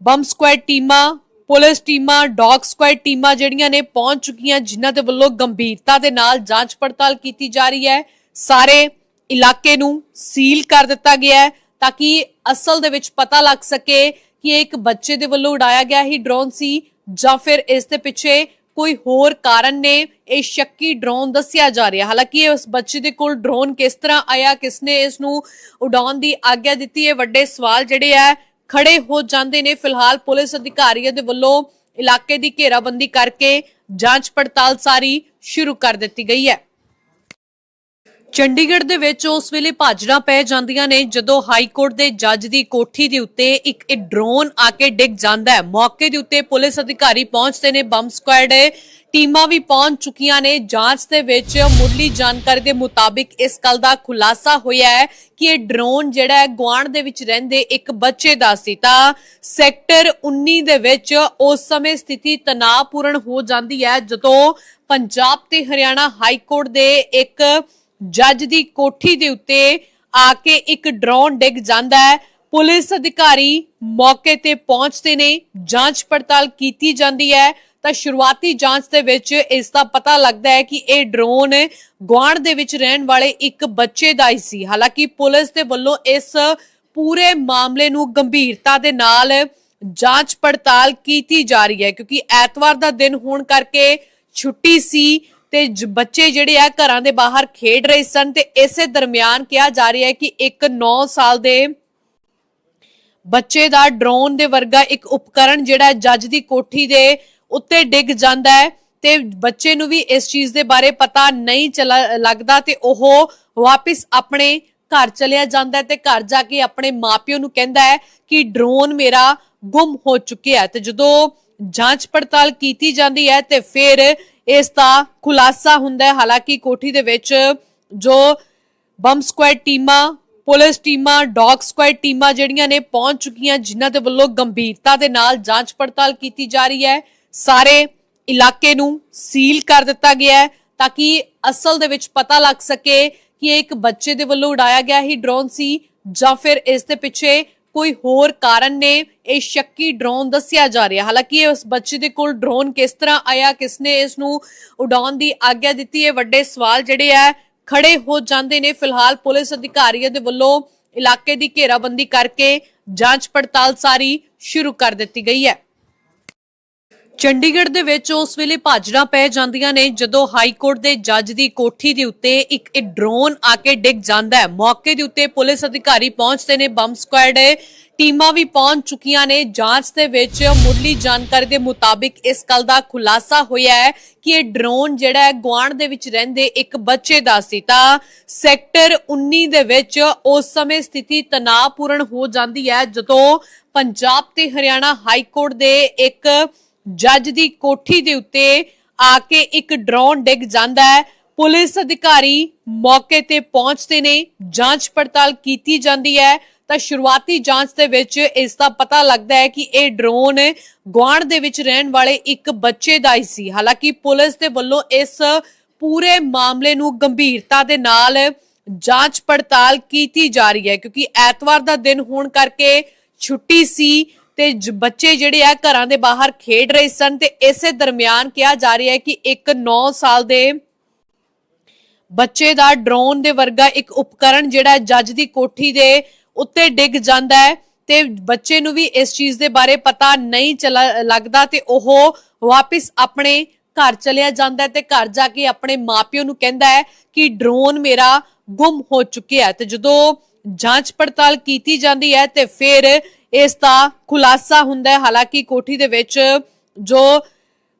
ਬੰਬ ਸਕੁਐਡ ਟੀਮਾਂ, ਪੁਲਿਸ ਟੀਮਾਂ, ਡੌਗ ਸਕੁਐਡ ਟੀਮਾਂ ਜਿਹੜੀਆਂ ਨੇ ਪਹੁੰਚ ਚੁੱਕੀਆਂ, ਜਿਨ੍ਹਾਂ ਦੇ ਵੱਲੋਂ ਗੰਭੀਰਤਾ ਦੇ ਨਾਲ ਜਾਂਚ ਪੜਤਾਲ ਕੀਤੀ ਜਾ ਰਹੀ ਹੈ। ਸਾਰੇ ਇਲਾਕੇ ਨੂੰ ਸੀਲ ਕਰ ਦਿੱਤਾ ਗਿਆ ਹੈ ਤਾਂ ਕਿ ਅਸਲ ਦੇ ਵਿੱਚ ਪਤਾ ਲੱਗ ਸਕੇ ਕਿ ਇੱਕ ਬੱਚੇ ਦੇ ਵੱਲੋਂ ਉਡਾਇਆ ਗਿਆ ਹੀ ਡਰੋਨ ਸੀ ਜਾਂ ਫਿਰ ਇਸ ਦੇ ਪਿੱਛੇ ਕੋਈ ਹੋਰ ਕਾਰਨ ਨੇ? ਇਹ ਸ਼ੱਕੀ ਡਰੋਨ ਦੱਸਿਆ ਜਾ ਰਿਹਾ। ਹਾਲਾਂਕਿ ਇਹ ਉਸ ਬੱਚੇ ਦੇ ਕੋਲ ਡਰੋਨ ਕਿਸ ਤਰ੍ਹਾਂ ਆਇਆ, ਕਿਸਨੇ ਇਸ ਨੂੰ ਉਡਾਉਣ ਦੀ ਆਗਿਆ ਦਿੱਤੀ, ਇਹ ਵੱਡੇ ਸਵਾਲ ਜਿਹੜੇ ਆ ਖੜੇ ਹੋ ਜਾਂਦੇ ਨੇ। ਫਿਲਹਾਲ ਪੁਲਿਸ ਅਧਿਕਾਰੀਆਂ ਦੇ ਵੱਲੋਂ ਇਲਾਕੇ ਦੀ ਘੇਰਾਬੰਦੀ ਕਰਕੇ ਜਾਂਚ ਪੜਤਾਲ ਸਾਰੀ ਸ਼ੁਰੂ ਕਰ ਦਿੱਤੀ ਗਈ ਹੈ। ਚੰਡੀਗੜ੍ਹ ਦੇ ਵਿੱਚ ਉਸ ਵੇਲੇ ਭਾਜੜਾਂ ਪੈ ਜਾਂਦੀਆਂ ਨੇ ਜਦੋਂ ਹਾਈ ਕੋਰਟ ਦੇ ਜੱਜ ਦੀ ਕੋਠੀ ਦੇ ਉੱਤੇ ਇੱਕ ਇਹ ਡਰੋਨ ਆ ਕੇ ਡਿੱਗ ਜਾਂਦਾ ਹੈ। ਮੌਕੇ ਦੇ ਉੱਤੇ ਪੁਲਿਸ ਅਧਿਕਾਰੀ ਪਹੁੰਚਦੇ ਨੇ, ਬੰਬ ਸਕੁਐਡ ਟੀਮਾਂ ਵੀ ਪਹੁੰਚ ਚੁੱਕੀਆਂ ਨੇ। ਜਾਂਚ ਦੇ ਵਿੱਚ ਮੁੱਢਲੀ ਜਾਣਕਾਰੀ ਦੇ ਮੁਤਾਬਿਕ ਇਸ ਗੱਲ ਦਾ ਖੁਲਾਸਾ ਹੋਇਆ ਹੈ ਕਿ ਇਹ ਡਰੋਨ ਜਿਹੜਾ ਹੈ, ਗੁਆਂਢ ਦੇ ਵਿੱਚ ਰਹਿੰਦੇ ਇੱਕ ਬੱਚੇ ਦਾ ਸੀ। ਤਾਂ ਸੈਕਟਰ 19 ਦੇ ਵਿੱਚ ਉਸ ਸਮੇਂ ਸਥਿਤੀ ਤਣਾਅਪੂਰਨ ਹੋ ਜਾਂਦੀ ਹੈ, ਜਦੋਂ ਪੰਜਾਬ ਤੇ ਹਰਿਆਣਾ ਹਾਈ ਕੋਰਟ ਦੇ ਇੱਕ ਜੱਜ ਦੀ ਕੋਠੀ ਦੇ ਉੱਤੇ ਆ ਕੇ ਇੱਕ ਡਰੋਨ ਡਿੱਗ ਜਾਂਦਾ ਹੈ। ਪੁਲਿਸ ਅਧਿਕਾਰੀ ਮੌਕੇ ਤੇ ਪਹੁੰਚਦੇ ਨੇ। ਜਾਂਚ ਪੜਤਾਲ ਕੀਤੀ ਜਾਂਦੀ ਹੈ। ਤਾਂ ਸ਼ੁਰੂਆਤੀ ਜਾਂਚ ਦੇ ਵਿੱਚ ਇਸ ਦਾ ਪਤਾ ਲੱਗਦਾ ਹੈ ਕਿ ਇਹ ਡਰੋਨ ਗੁਆਂਢ ਦੇ ਵਿੱਚ ਰਹਿਣ ਵਾਲੇ ਇੱਕ ਬੱਚੇ ਦਾ ਹੀ ਸੀ। ਹਾਲਾਂਕਿ ਪੁਲਿਸ ਦੇ ਵੱਲੋਂ ਇਸ ਪੂਰੇ ਮਾਮਲੇ ਨੂੰ ਗੰਭੀਰਤਾ ਦੇ ਨਾਲ ਜਾਂਚ ਪੜਤਾਲ ਕੀਤੀ ਜਾ ਰਹੀ ਹੈ। ਕਿਉਂਕਿ ਐਤਵਾਰ ਦਾ ਦਿਨ ਹੋਣ ਕਰਕੇ ਛੁੱਟੀ ਸੀ। ਤੇ ਬੱਚੇ ਜਿਹੜੇ ਆ ਘਰਾਂ ਦੇ ਬਾਹਰ ਖੇਡ ਰਹੇ ਸਨ ਤੇ ਇਸੇ ਦਰਮਿਆਨ ਕਿਹਾ ਜਾ ਰਿਹਾ ਹੈ ਕਿ ਇੱਕ 9 ਸਾਲ ਦੇ ਬੱਚੇ ਦਾ ਡਰੋਨ ਦੇ ਵਰਗਾ ਇੱਕ ਉਪਕਰਨ ਜਿਹੜਾ ਜੱਜ ਦੀ ਕੋਠੀ ਦੇ ਉੱਤੇ ਡਿੱਗ ਜਾਂਦਾ ਹੈ ਤੇ ਬੱਚੇ ਨੂੰ ਵੀ ਇਸ ਚੀਜ਼ ਦੇ ਬਾਰੇ ਪਤਾ ਨਹੀਂ ਚਲਾ ਲੱਗਦਾ ਤੇ ਉਹ ਵਾਪਿਸ ਆਪਣੇ ਘਰ ਚਲਿਆ ਜਾਂਦਾ ਤੇ ਘਰ ਜਾ ਕੇ ਆਪਣੇ ਮਾਪਿਓ ਨੂੰ ਕਹਿੰਦਾ ਹੈ ਕਿ ਡਰੋਨ ਮੇਰਾ ਗੁੰਮ ਹੋ ਚੁੱਕਿਆ ਤੇ ਜਦੋਂ ਜਾਂਚ ਪੜਤਾਲ ਕੀਤੀ ਜਾਂਦੀ ਹੈ ਤੇ ਫਿਰ ਇਸ ਦਾ ਖੁਲਾਸਾ ਹੁੰਦਾ ਹੈ। ਹਾਲਾਂਕਿ ਕੋਠੀ ਦੇ ਵਿੱਚ ਜੋ ਬੰਬ ਸਕੁਐਡ ਟੀਮਾਂ, ਪੁਲਿਸ ਟੀਮਾਂ, ਡੌਗ ਸਕੁਐਡ ਟੀਮਾਂ ਜਿਹੜੀਆਂ ਨੇ ਪਹੁੰਚ ਚੁੱਕੀਆਂ, ਜਿਨ੍ਹਾਂ ਦੇ ਵੱਲੋਂ ਗੰਭੀਰਤਾ ਦੇ ਨਾਲ ਜਾਂਚ ਪੜਤਾਲ ਕੀਤੀ ਜਾ ਰਹੀ ਹੈ। ਸਾਰੇ ਇਲਾਕੇ ਨੂੰ ਸੀਲ ਕਰ ਦਿੱਤਾ ਗਿਆ ਹੈ ਤਾਂ ਕਿ ਅਸਲ ਦੇ ਵਿੱਚ ਪਤਾ ਲੱਗ ਸਕੇ ਕਿ ਇਹ ਇੱਕ ਬੱਚੇ ਦੇ ਵੱਲੋਂ ਉਡਾਇਆ ਗਿਆ ਹੀ ਡਰੋਨ ਸੀ ਜਾਂ ਫਿਰ ਇਸ ਦੇ ਪਿੱਛੇ ਕੋਈ ਹੋਰ ਕਾਰਨ ਨੇ? ਇਹ ਸ਼ੱਕੀ ਡਰੋਨ ਦੱਸਿਆ ਜਾ ਰਿਹਾ। ਹਾਲਾਂਕਿ ਉਸ ਬੱਚੇ ਦੇ ਕੋਲ ਡਰੋਨ ਕਿਸ ਤਰ੍ਹਾਂ ਆਇਆ, ਕਿਸਨੇ ਇਸ ਨੂੰ ਉਡਾਉਣ ਦੀ ਆਗਿਆ ਦਿੱਤੀ, ਇਹ ਵੱਡੇ ਸਵਾਲ ਜਿਹੜੇ ਆ, ਖੜੇ ਹੋ ਜਾਂਦੇ ਨੇ ਫਿਲਹਾਲ ਪੁਲਿਸ ਅਧਿਕਾਰੀਆਂ ਦੇ ਵੱਲੋਂ ਇਲਾਕੇ ਦੀ ਘੇਰਾਬੰਦੀ ਕਰਕੇ ਜਾਂਚ ਪੜਤਾਲ ਸਾਰੀ ਸ਼ੁਰੂ ਕਰ ਦਿੱਤੀ ਗਈ ਹੈ। ਚੰਡੀਗੜ੍ਹ ਦੇ ਵਿੱਚ ਉਸ ਵੇਲੇ ਭਾਜੜਾਂ ਪੈ ਜਾਂਦੀਆਂ ਨੇ ਜਦੋਂ ਹਾਈ ਕੋਰਟ ਦੇ ਜੱਜ ਦੀ ਕੋਠੀ ਦੇ ਉੱਤੇ ਇੱਕ ਡਰੋਨ ਆ ਕੇ ਡਿੱਗ ਜਾਂਦਾ ਹੈ। ਮੌਕੇ ਦੇ ਉੱਤੇ ਪੁਲਿਸ ਅਧਿਕਾਰੀ ਪਹੁੰਚਦੇ ਨੇ, ਬੰਬ ਸਕੁਐਡ ਟੀਮਾਂ ਵੀ ਪਹੁੰਚ ਚੁੱਕੀਆਂ ਨੇ। ਜਾਂਚ ਦੇ ਵਿੱਚ ਮੁੱਢਲੀ ਜਾਣਕਾਰੀ ਦੇ ਮੁਤਾਬਿਕ ਇਸ ਗੱਲ ਦਾ ਖੁਲਾਸਾ ਹੋਇਆ ਹੈ ਕਿ ਇਹ ਡਰੋਨ ਜਿਹੜਾ ਹੈ, ਗੁਆਂਢ ਦੇ ਵਿੱਚ ਰਹਿੰਦੇ ਇੱਕ ਬੱਚੇ ਦਾ ਸੀ। ਤਾਂ ਸੈਕਟਰ 19 ਦੇ ਵਿੱਚ ਉਸ ਸਮੇਂ ਸਥਿਤੀ ਤਣਾਅਪੂਰਨ ਹੋ ਜਾਂਦੀ ਹੈ, ਜਦੋਂ ਪੰਜਾਬ ਤੇ ਹਰਿਆਣਾ ਹਾਈ ਕੋਰਟ ਦੇ ਇੱਕ ਜੱਜ ਦੀ ਕੋਠੀ ਦੇ ਉੱਤੇ ਆ ਕੇ ਇੱਕ ਡਰੋਨ ਡਿੱਗ ਜਾਂਦਾ ਹੈ। ਪੁਲਿਸ ਅਧਿਕਾਰੀ ਮੌਕੇ ਤੇ ਪਹੁੰਚਦੇ ਨੇ, ਜਾਂਚ ਪੜਤਾਲ ਕੀਤੀ ਜਾਂਦੀ ਹੈ। ਤਾਂ ਸ਼ੁਰੂਆਤੀ ਜਾਂਚ ਦੇ ਵਿੱਚ ਇਸ ਦਾ ਪਤਾ ਲੱਗਦਾ ਹੈ ਕਿ ਇਹ ਡਰੋਨ ਗੁਆਂਢ ਦੇ ਵਿੱਚ ਰਹਿਣ ਵਾਲੇ ਇੱਕ ਬੱਚੇ ਦਾ ਹੀ ਸੀ। ਹਾਲਾਂਕਿ ਪੁਲਿਸ ਦੇ ਵੱਲੋਂ ਇਸ ਪੂਰੇ ਮਾਮਲੇ ਨੂੰ ਗੰਭੀਰਤਾ ਦੇ ਨਾਲ ਜਾਂਚ ਪੜਤਾਲ ਕੀਤੀ ਜਾ ਰਹੀ ਹੈ, ਕਿਉਂਕਿ ਐਤਵਾਰ ਦਾ ਦਿਨ ਹੋਣ ਕਰਕੇ ਛੁੱਟੀ ਸੀ। ਤੇ ਬੱਚੇ ਜਿਹੜੇ ਆ ਘਰਾਂ ਦੇ ਬਾਹਰ ਖੇਡ ਰਹੇ ਸਨ ਤੇ ਇਸੇ ਦਰਮਿਆਨ ਕਿਹਾ ਜਾ ਰਿਹਾ ਹੈ ਕਿ ਇੱਕ 9 ਸਾਲ ਦੇ ਬੱਚੇ ਦਾ ਡਰੋਨ ਦੇ ਵਰਗਾ ਇੱਕ ਉਪਕਰਣ ਜਿਹੜਾ ਜੱਜ ਦੀ ਕੋਠੀ ਦੇ ਉੱਤੇ ਡਿੱਗ ਜਾਂਦਾ ਹੈ ਤੇ ਬੱਚੇ ਨੂੰ ਵੀ ਇਸ ਚੀਜ਼ ਦੇ ਬਾਰੇ ਪਤਾ ਨਹੀਂ ਚਲਾ ਲੱਗਦਾ ਤੇ ਉਹ ਵਾਪਿਸ ਆਪਣੇ ਘਰ ਚਲਿਆ ਜਾਂਦਾ ਤੇ ਘਰ ਜਾ ਕੇ ਆਪਣੇ ਮਾਪਿਓ ਨੂੰ ਕਹਿੰਦਾ ਹੈ ਕਿ ਡਰੋਨ ਮੇਰਾ ਗੁੰਮ ਹੋ ਚੁੱਕਿਆ ਤੇ ਜਦੋਂ ਜਾਂਚ ਪੜਤਾਲ ਕੀਤੀ ਜਾਂਦੀ ਹੈ ਤੇ ਫਿਰ ਇਸ ਦਾ ਖੁਲਾਸਾ ਹੁੰਦਾ ਹੈ। ਹਾਲਾਂਕਿ ਕੋਠੀ ਦੇ ਵਿੱਚ ਜੋ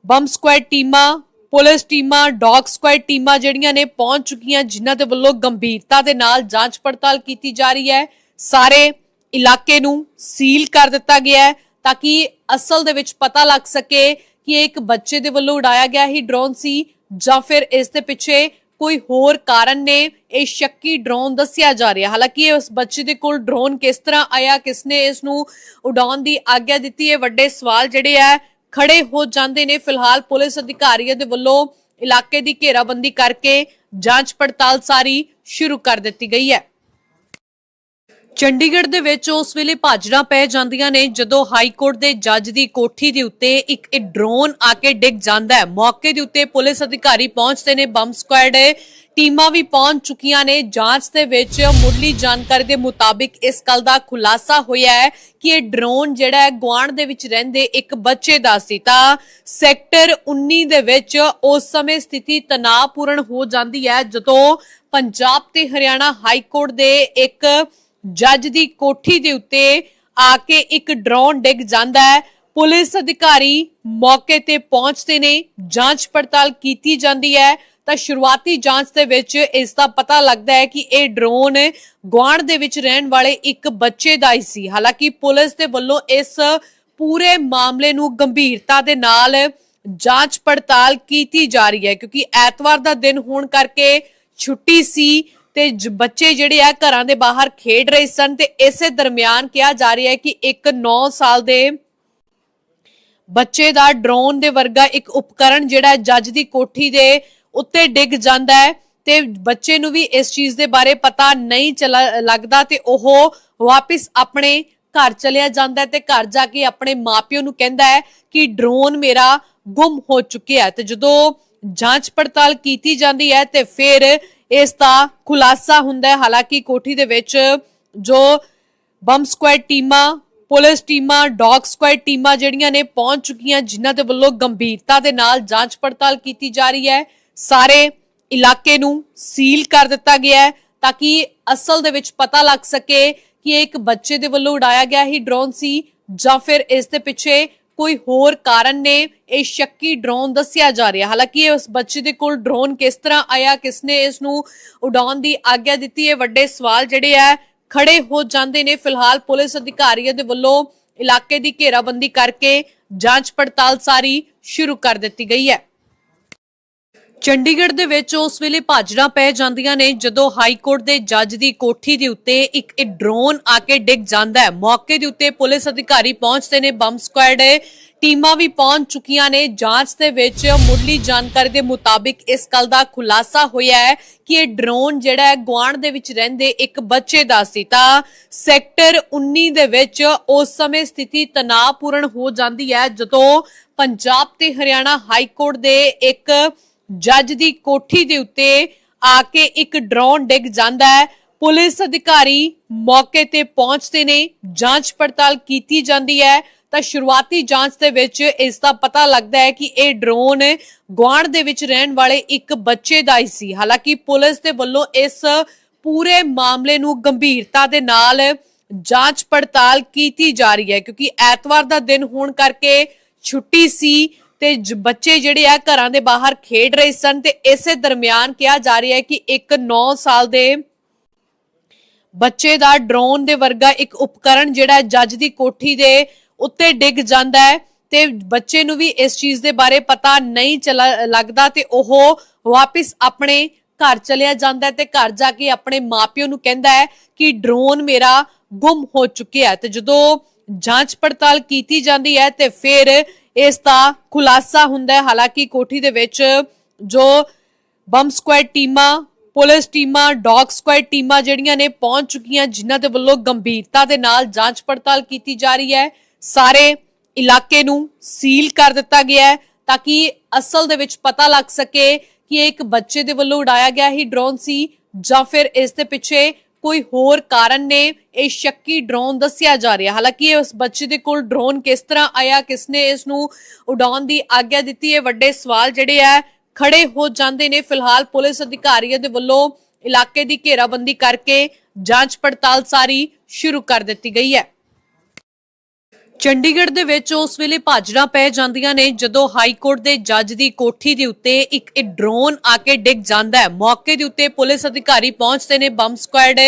ਬੰਬ ਸਕੁਐਡ ਟੀਮਾਂ, ਪੁਲਿਸ ਟੀਮਾਂ, ਡੌਗ ਸਕੁਐਡ ਟੀਮਾਂ ਜਿਹੜੀਆਂ ਨੇ ਪਹੁੰਚ ਚੁੱਕੀਆਂ, ਜਿਨ੍ਹਾਂ ਦੇ ਵੱਲੋਂ ਗੰਭੀਰਤਾ ਦੇ ਨਾਲ ਜਾਂਚ ਪੜਤਾਲ ਕੀਤੀ ਜਾ ਰਹੀ ਹੈ। ਸਾਰੇ ਇਲਾਕੇ ਨੂੰ ਸੀਲ ਕਰ ਦਿੱਤਾ ਗਿਆ ਹੈ ਤਾਂ ਕਿ ਅਸਲ ਦੇ ਵਿੱਚ ਪਤਾ ਲੱਗ ਸਕੇ ਕਿ ਇੱਕ ਬੱਚੇ ਦੇ ਵੱਲੋਂ ਉਡਾਇਆ ਗਿਆ ਹੀ ਡਰੋਨ ਸੀ ਜਾਂ ਫਿਰ ਇਸ ਦੇ ਪਿੱਛੇ ਕੋਈ ਹੋਰ ਕਾਰਨ ਨੇ? ਇਹ ਸ਼ੱਕੀ ਡਰੋਨ ਦੱਸਿਆ ਜਾ ਰਿਹਾ। ਹਾਲਾਂਕਿ ਉਸ ਬੱਚੇ ਦੇ ਕੋਲ ਡਰੋਨ ਕਿਸ ਤਰ੍ਹਾਂ ਆਇਆ, ਕਿਸਨੇ ਇਸ ਨੂੰ ਉਡਾਉਣ ਦੀ ਆਗਿਆ ਦਿੱਤੀ, ਇਹ ਵੱਡੇ ਸਵਾਲ ਜਿਹੜੇ ਆ ਖੜੇ ਹੋ ਜਾਂਦੇ ਨੇ। ਫਿਲਹਾਲ ਪੁਲਿਸ ਅਧਿਕਾਰੀਆਂ ਦੇ ਵੱਲੋਂ ਇਲਾਕੇ ਦੀ ਘੇਰਾਬੰਦੀ ਕਰਕੇ ਜਾਂਚ ਪੜਤਾਲ ਸਾਰੀ ਸ਼ੁਰੂ ਕਰ ਦਿੱਤੀ ਗਈ ਹੈ। ਚੰਡੀਗੜ੍ਹ ਦੇ ਵਿੱਚ ਉਸ ਵੇਲੇ ਭਾਜੜਾਂ ਪੈ ਜਾਂਦੀਆਂ ਨੇ ਜਦੋਂ ਹਾਈ ਕੋਰਟ ਦੇ ਜੱਜ ਦੀ ਕੋਠੀ ਦੇ ਉੱਤੇ ਇੱਕ ਡਰੋਨ ਆ ਕੇ ਡਿੱਗ ਜਾਂਦਾ ਹੈ। ਮੌਕੇ ਦੇ ਉੱਤੇ ਪੁਲਿਸ ਅਧਿਕਾਰੀ ਪਹੁੰਚਦੇ ਨੇ, ਬੰਬ ਸਕੁਐਡ ਟੀਮਾਂ ਵੀ ਪਹੁੰਚ ਚੁੱਕੀਆਂ ਨੇ। ਜਾਂਚ ਦੇ ਵਿੱਚ ਮੁੱਢਲੀ ਜਾਣਕਾਰੀ ਦੇ ਮੁਤਾਬਿਕ ਇਸ ਗੱਲ ਦਾ ਖੁਲਾਸਾ ਹੋਇਆ ਹੈ ਕਿ ਇਹ ਡਰੋਨ ਜਿਹੜਾ ਹੈ, ਗੁਆਂਢ ਦੇ ਵਿੱਚ ਰਹਿੰਦੇ ਇੱਕ ਬੱਚੇ ਦਾ ਸੀ। ਤਾਂ ਸੈਕਟਰ 19 ਦੇ ਵਿੱਚ ਉਸ ਸਮੇਂ ਸਥਿਤੀ ਤਣਾਅਪੂਰਨ ਹੋ ਜਾਂਦੀ ਹੈ, ਜਦੋਂ ਪੰਜਾਬ ਤੇ ਹਰਿਆਣਾ ਹਾਈ ਕੋਰਟ ਦੇ ਇੱਕ ਜੱਜ ਦੀ ਕੋਠੀ ਦੇ ਉੱਤੇ ਆ ਕੇ ਇੱਕ ਡਰੋਨ ਡਿੱਗ ਜਾਂਦਾ ਹੈ। ਪੁਲਿਸ ਅਧਿਕਾਰੀ ਮੌਕੇ ਤੇ ਪਹੁੰਚਦੇ ਨੇ। ਜਾਂਚ ਪੜਤਾਲ ਕੀਤੀ ਜਾਂਦੀ ਹੈ। ਤਾਂ ਸ਼ੁਰੂਆਤੀ ਜਾਂਚ ਦੇ ਵਿੱਚ ਇਸ ਦਾ ਪਤਾ ਲੱਗਦਾ ਹੈ ਕਿ ਇਹ ਡਰੋਨ ਗੁਆਂਢ ਦੇ ਵਿੱਚ ਰਹਿਣ ਵਾਲੇ ਇੱਕ ਬੱਚੇ ਦਾ ਹੀ ਸੀ। ਹਾਲਾਂਕਿ ਪੁਲਿਸ ਦੇ ਵੱਲੋਂ ਇਸ ਪੂਰੇ ਮਾਮਲੇ ਨੂੰ ਗੰਭੀਰਤਾ ਦੇ ਨਾਲ ਜਾਂਚ ਪੜਤਾਲ ਕੀਤੀ ਜਾ ਰਹੀ ਹੈ। ਕਿਉਂਕਿ ਐਤਵਾਰ ਦਾ ਦਿਨ ਹੋਣ ਕਰਕੇ ਛੁੱਟੀ ਸੀ। ਤੇ ਬੱਚੇ ਜਿਹੜੇ ਆ ਘਰਾਂ ਦੇ ਬਾਹਰ ਖੇਡ ਰਹੇ ਸਨ ਤੇ ਇਸੇ ਦਰਮਿਆਨ ਕਿਹਾ ਜਾ ਰਿਹਾ ਹੈ ਕਿ ਇੱਕ 9 ਸਾਲ ਦੇ ਬੱਚੇ ਦਾ ਡਰੋਨ ਦੇ ਵਰਗਾ ਇੱਕ ਉਪਕਰਣ ਜਿਹੜਾ ਜੱਜ ਦੀ ਕੋਠੀ ਦੇ ਉੱਤੇ ਡਿੱਗ ਜਾਂਦਾ ਹੈ ਤੇ ਬੱਚੇ ਨੂੰ ਵੀ ਇਸ ਚੀਜ਼ ਦੇ ਬਾਰੇ ਪਤਾ ਨਹੀਂ ਚਲਾ ਲੱਗਦਾ ਤੇ ਉਹ ਵਾਪਿਸ ਆਪਣੇ ਘਰ ਚਲਿਆ ਜਾਂਦਾ ਤੇ ਘਰ ਜਾ ਕੇ ਆਪਣੇ ਮਾਪਿਓ ਨੂੰ ਕਹਿੰਦਾ ਹੈ ਕਿ ਡਰੋਨ ਮੇਰਾ ਗੁੰਮ ਹੋ ਚੁੱਕਿਆ ਤੇ ਜਦੋਂ ਜਾਂਚ ਪੜਤਾਲ ਕੀਤੀ ਜਾਂਦੀ ਹੈ ਤੇ ਫਿਰ ਇਸ ਦਾ ਖੁਲਾਸਾ ਹੁੰਦਾ ਹੈ। ਹਾਲਾਂਕਿ ਕੋਠੀ ਦੇ ਵਿੱਚ ਜੋ ਬੰਬ ਸਕੁਐਡ ਟੀਮਾਂ, ਪੁਲਿਸ ਟੀਮਾਂ, ਡੌਗ ਸਕੁਐਡ ਟੀਮਾਂ ਜਿਹੜੀਆਂ ਨੇ ਪਹੁੰਚ ਚੁੱਕੀਆਂ, ਜਿਨ੍ਹਾਂ ਦੇ ਵੱਲੋਂ ਗੰਭੀਰਤਾ ਦੇ ਨਾਲ ਜਾਂਚ ਪੜਤਾਲ ਕੀਤੀ ਜਾ ਰਹੀ ਹੈ। ਸਾਰੇ ਇਲਾਕੇ ਨੂੰ ਸੀਲ ਕਰ ਦਿੱਤਾ ਗਿਆ ਹੈ ਤਾਂ ਕਿ ਅਸਲ ਦੇ ਵਿੱਚ ਪਤਾ ਲੱਗ ਸਕੇ ਕਿ ਇਹ ਇੱਕ ਬੱਚੇ ਦੇ ਵੱਲੋਂ ਉਡਾਇਆ ਗਿਆ ਹੀ ਡਰੋਨ ਸੀ ਜਾਂ ਫਿਰ ਇਸ ਦੇ ਪਿੱਛੇ ਕੋਈ ਹੋਰ ਕਾਰਨ ਨੇ? ਇਹ ਸ਼ੱਕੀ ਡਰੋਨ ਦੱਸਿਆ ਜਾ ਰਿਹਾ। ਹਾਲਾਂਕਿ ਉਸ ਬੱਚੇ ਦੇ ਕੋਲ ਡਰੋਨ ਕਿਸ ਤਰ੍ਹਾਂ ਆਇਆ, ਕਿਸਨੇ ਇਸ ਨੂੰ ਉਡਾਉਣ ਦੀ ਆਗਿਆ ਦਿੱਤੀ, ਇਹ ਵੱਡੇ ਸਵਾਲ ਜਿਹੜੇ ਆ ਖੜੇ ਹੋ ਜਾਂਦੇ ਨੇ। ਫਿਲਹਾਲ ਪੁਲਿਸ ਅਧਿਕਾਰੀਆਂ ਦੇ ਵੱਲੋਂ ਇਲਾਕੇ ਦੀ ਘੇਰਾਬੰਦੀ ਕਰਕੇ ਜਾਂਚ ਪੜਤਾਲ ਸਾਰੀ ਸ਼ੁਰੂ ਕਰ ਦਿੱਤੀ ਗਈ ਹੈ। ਚੰਡੀਗੜ੍ਹ ਦੇ ਵਿੱਚ ਉਸ ਵੇਲੇ ਭਾਜੜਾਂ ਪੈ ਜਾਂਦੀਆਂ ਨੇ ਜਦੋਂ ਹਾਈ ਕੋਰਟ ਦੇ ਜੱਜ ਦੀ ਕੋਠੀ ਦੇ ਉੱਤੇ ਇੱਕ ਇਹ ਡਰੋਨ ਆ ਕੇ ਡਿੱਗ ਜਾਂਦਾ ਹੈ। ਮੌਕੇ ਦੇ ਉੱਤੇ ਪੁਲਿਸ ਅਧਿਕਾਰੀ ਪਹੁੰਚਦੇ ਨੇ, ਬੰਬ ਸਕੁਐਡ ਟੀਮਾਂ ਵੀ ਪਹੁੰਚ ਚੁੱਕੀਆਂ ਨੇ। ਜਾਂਚ ਦੇ ਵਿੱਚ ਮੁੱਢਲੀ ਜਾਣਕਾਰੀ ਦੇ ਮੁਤਾਬਿਕ ਇਸ ਗੱਲ ਦਾ ਖੁਲਾਸਾ ਹੋਇਆ ਹੈ ਕਿ ਇਹ ਡਰੋਨ ਜਿਹੜਾ ਹੈ, ਗੁਆਂਢ ਦੇ ਵਿੱਚ ਰਹਿੰਦੇ ਇੱਕ ਬੱਚੇ ਦਾ ਸੀ। ਤਾਂ ਸੈਕਟਰ 19 ਦੇ ਵਿੱਚ ਉਸ ਸਮੇਂ ਸਥਿਤੀ ਤਣਾਅਪੂਰਨ ਹੋ ਜਾਂਦੀ ਹੈ, ਜਦੋਂ ਪੰਜਾਬ ਤੇ ਹਰਿਆਣਾ ਹਾਈ ਕੋਰਟ ਦੇ ਇੱਕ ਜੱਜ ਦੀ ਕੋਠੀ ਦੇ ਉੱਤੇ ਆ ਕੇ ਇੱਕ ਡਰੋਨ ਡਿੱਗ ਜਾਂਦਾ ਹੈ। ਪੁਲਿਸ ਅਧਿਕਾਰੀ ਮੌਕੇ ਤੇ ਪਹੁੰਚਦੇ ਨੇ। ਜਾਂਚ ਪੜਤਾਲ ਕੀਤੀ ਜਾਂਦੀ ਹੈ। ਤਾਂ ਸ਼ੁਰੂਆਤੀ ਜਾਂਚ ਦੇ ਵਿੱਚ ਇਸ ਦਾ ਪਤਾ ਲੱਗਦਾ ਹੈ ਕਿ ਇਹ ਡਰੋਨ ਗੁਆਂਢ ਦੇ ਵਿੱਚ ਰਹਿਣ ਵਾਲੇ ਇੱਕ ਬੱਚੇ ਦਾ ਹੀ ਸੀ। ਹਾਲਾਂਕਿ ਪੁਲਿਸ ਦੇ ਵੱਲੋਂ ਇਸ ਪੂਰੇ ਮਾਮਲੇ ਨੂੰ ਗੰਭੀਰਤਾ ਦੇ ਨਾਲ ਜਾਂਚ ਪੜਤਾਲ ਕੀਤੀ ਜਾ ਰਹੀ ਹੈ। ਕਿਉਂਕਿ ਐਤਵਾਰ ਦਾ ਦਿਨ ਹੋਣ ਕਰਕੇ ਛੁੱਟੀ ਸੀ। ਤੇ ਬੱਚੇ ਜਿਹੜੇ ਆ ਘਰਾਂ ਦੇ ਬਾਹਰ ਖੇਡ ਰਹੇ ਸਨ ਤੇ ਇਸੇ ਦਰਮਿਆਨ ਕਿਹਾ ਜਾ ਰਿਹਾ ਹੈ ਕਿ ਇੱਕ 9 ਸਾਲ ਦੇ ਬੱਚੇ ਦਾ ਡਰੋਨ ਦੇ ਵਰਗਾ ਇੱਕ ਉਪਕਰਨ ਜਿਹੜਾ ਜੱਜ ਦੀ ਕੋਠੀ ਦੇ ਉੱਤੇ ਡਿੱਗ ਜਾਂਦਾ ਹੈ ਤੇ ਬੱਚੇ ਨੂੰ ਵੀ ਇਸ ਚੀਜ਼ ਦੇ ਬਾਰੇ ਪਤਾ ਨਹੀਂ ਚਲਾ ਲੱਗਦਾ ਤੇ ਉਹ ਵਾਪਿਸ ਆਪਣੇ ਘਰ ਚਲਿਆ ਜਾਂਦਾ ਤੇ ਘਰ ਜਾ ਕੇ ਆਪਣੇ ਮਾਪਿਓ ਨੂੰ ਕਹਿੰਦਾ ਹੈ ਕਿ ਡਰੋਨ ਮੇਰਾ ਗੁੰਮ ਹੋ ਚੁੱਕਿਆ ਤੇ ਜਦੋਂ ਜਾਂਚ ਪੜਤਾਲ ਕੀਤੀ ਜਾਂਦੀ ਹੈ ਤੇ ਫਿਰ ਇਸ ਦਾ ਖੁਲਾਸਾ ਹੁੰਦਾ ਹੈ। ਹਾਲਾਂਕਿ ਕੋਠੀ ਦੇ ਵਿੱਚ ਜੋ ਬੰਬ ਸਕੁਐਡ ਟੀਮਾਂ, ਪੁਲਿਸ ਟੀਮਾਂ, ਡੌਗ ਸਕੁਐਡ ਟੀਮਾਂ ਜਿਹੜੀਆਂ ਨੇ ਪਹੁੰਚ ਚੁੱਕੀਆਂ, ਜਿਨ੍ਹਾਂ ਦੇ ਵੱਲੋਂ ਗੰਭੀਰਤਾ ਦੇ ਨਾਲ ਜਾਂਚ ਪੜਤਾਲ ਕੀਤੀ ਜਾ ਰਹੀ ਹੈ। ਸਾਰੇ ਇਲਾਕੇ ਨੂੰ ਸੀਲ ਕਰ ਦਿੱਤਾ ਗਿਆ ਹੈ ਤਾਂ ਕਿ ਅਸਲ ਦੇ ਵਿੱਚ ਪਤਾ ਲੱਗ ਸਕੇ ਕਿ ਇੱਕ ਬੱਚੇ ਦੇ ਵੱਲੋਂ ਉਡਾਇਆ ਗਿਆ ਹੀ ਡਰੋਨ ਸੀ ਜਾਂ ਫਿਰ ਇਸ ਦੇ ਪਿੱਛੇ ਕੋਈ ਹੋਰ ਕਾਰਨ ਨੇ? ਇਹ ਸ਼ੱਕੀ ਡਰੋਨ ਦੱਸਿਆ ਜਾ ਰਿਹਾ। ਹਾਲਾਂਕਿ ਉਸ ਬੱਚੇ ਦੇ ਕੋਲ ਡਰੋਨ ਕਿਸ ਤਰ੍ਹਾਂ ਆਇਆ, ਕਿਸਨੇ ਇਸ ਨੂੰ ਉਡਾਉਣ ਦੀ ਆਗਿਆ ਦਿੱਤੀ, ਇਹ ਵੱਡੇ ਸਵਾਲ ਜਿਹੜੇ ਆ, ਖੜੇ ਹੋ ਜਾਂਦੇ ਨੇ। ਫਿਲਹਾਲ ਪੁਲਿਸ ਅਧਿਕਾਰੀਆਂ ਦੇ ਵੱਲੋਂ ਇਲਾਕੇ ਦੀ ਘੇਰਾਬੰਦੀ ਕਰਕੇ ਜਾਂਚ ਪੜਤਾਲ ਸਾਰੀ ਸ਼ੁਰੂ ਕਰ ਦਿੱਤੀ ਗਈ ਹੈ। ਚੰਡੀਗੜ੍ਹ ਦੇ ਵਿੱਚ ਉਸ ਵੇਲੇ ਭਾਜੜਾਂ ਪੈ ਜਾਂਦੀਆਂ ਨੇ ਜਦੋਂ ਹਾਈ ਕੋਰਟ ਦੇ ਜੱਜ ਦੀ ਕੋਠੀ ਦੇ ਉੱਤੇ ਇੱਕ ਡਰੋਨ ਆ ਕੇ ਡਿੱਗ ਜਾਂਦਾ ਹੈ। ਮੌਕੇ ਦੇ ਉੱਤੇ ਪੁਲਿਸ ਅਧਿਕਾਰੀ ਪਹੁੰਚਦੇ ਨੇ, ਬੰਬ ਸਕੁਐਡ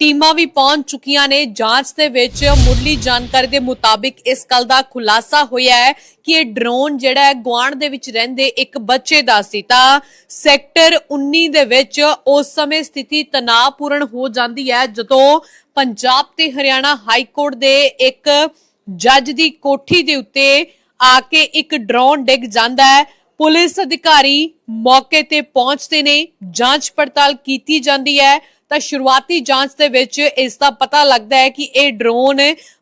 ਟੀਮਾਂ ਵੀ ਪਹੁੰਚ ਚੁੱਕੀਆਂ ਨੇ। ਜਾਂਚ ਦੇ ਵਿੱਚ ਮੁੱਢਲੀ ਜਾਣਕਾਰੀ ਦੇ ਮੁਤਾਬਿਕ ਇਸ ਗੱਲ ਦਾ ਖੁਲਾਸਾ ਹੋਇਆ ਹੈ ਕਿ ਇਹ ਡਰੋਨ ਜਿਹੜਾ ਹੈ ਗੁਆਂਢ ਦੇ ਵਿੱਚ ਰਹਿੰਦੇ ਇੱਕ ਬੱਚੇ ਦਾ ਸੀ। ਤਾਂ ਸੈਕਟਰ 19 ਦੇ ਵਿੱਚ ਉਸ ਸਮੇਂ ਸਥਿਤੀ ਤਣਾਅਪੂਰਨ ਹੋ ਜਾਂਦੀ ਹੈ, ਜਦੋਂ ਪੰਜਾਬ ਤੇ ਹਰਿਆਣਾ ਹਾਈ ਕੋਰਟ ਦੇ ਇੱਕ ਜੱਜ ਦੀ ਕੋਠੀ ਦੇ ਉੱਤੇ ਆ ਕੇ ਇੱਕ ਡਰੋਨ ਡਿੱਗ ਜਾਂਦਾ ਹੈ। ਪੁਲਿਸ ਅਧਿਕਾਰੀ ਮੌਕੇ ਤੇ ਪਹੁੰਚਦੇ ਨੇ। ਜਾਂਚ ਪੜਤਾਲ ਕੀਤੀ ਜਾਂਦੀ ਹੈ। ਤਾਂ ਸ਼ੁਰੂਆਤੀ ਜਾਂਚ ਦੇ ਵਿੱਚ ਇਸ ਦਾ ਪਤਾ ਲੱਗਦਾ ਹੈ ਕਿ ਇਹ ਡਰੋਨ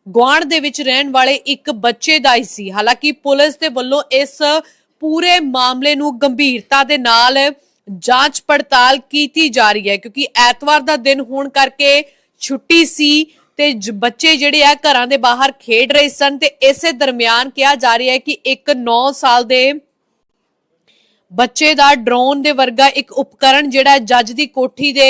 ਗੁਆਂਢ ਦੇ ਵਿੱਚ ਰਹਿਣ ਵਾਲੇ ਇੱਕ ਬੱਚੇ ਦਾ ਹੀ ਸੀ। ਹਾਲਾਂਕਿ ਪੁਲਿਸ ਦੇ ਵੱਲੋਂ ਇਸ ਪੂਰੇ ਮਾਮਲੇ ਨੂੰ ਗੰਭੀਰਤਾ ਦੇ ਨਾਲ ਜਾਂਚ ਪੜਤਾਲ ਕੀਤੀ ਜਾ ਰਹੀ ਹੈ। ਕਿਉਂਕਿ ਐਤਵਾਰ ਦਾ ਦਿਨ ਹੋਣ ਕਰਕੇ ਛੁੱਟੀ ਸੀ। ਤੇ ਬੱਚੇ ਜਿਹੜੇ ਆ ਘਰਾਂ ਦੇ ਬਾਹਰ ਖੇਡ ਰਹੇ ਸਨ ਤੇ ਇਸੇ ਦਰਮਿਆਨ ਕਿਹਾ ਜਾ ਰਿਹਾ ਹੈ ਕਿ ਇੱਕ 9 ਸਾਲ ਦੇ ਬੱਚੇ ਦਾ ਡਰੋਨ ਦੇ ਵਰਗਾ ਇੱਕ ਉਪਕਰਣ ਜਿਹੜਾ ਜੱਜ ਦੀ ਕੋਠੀ ਦੇ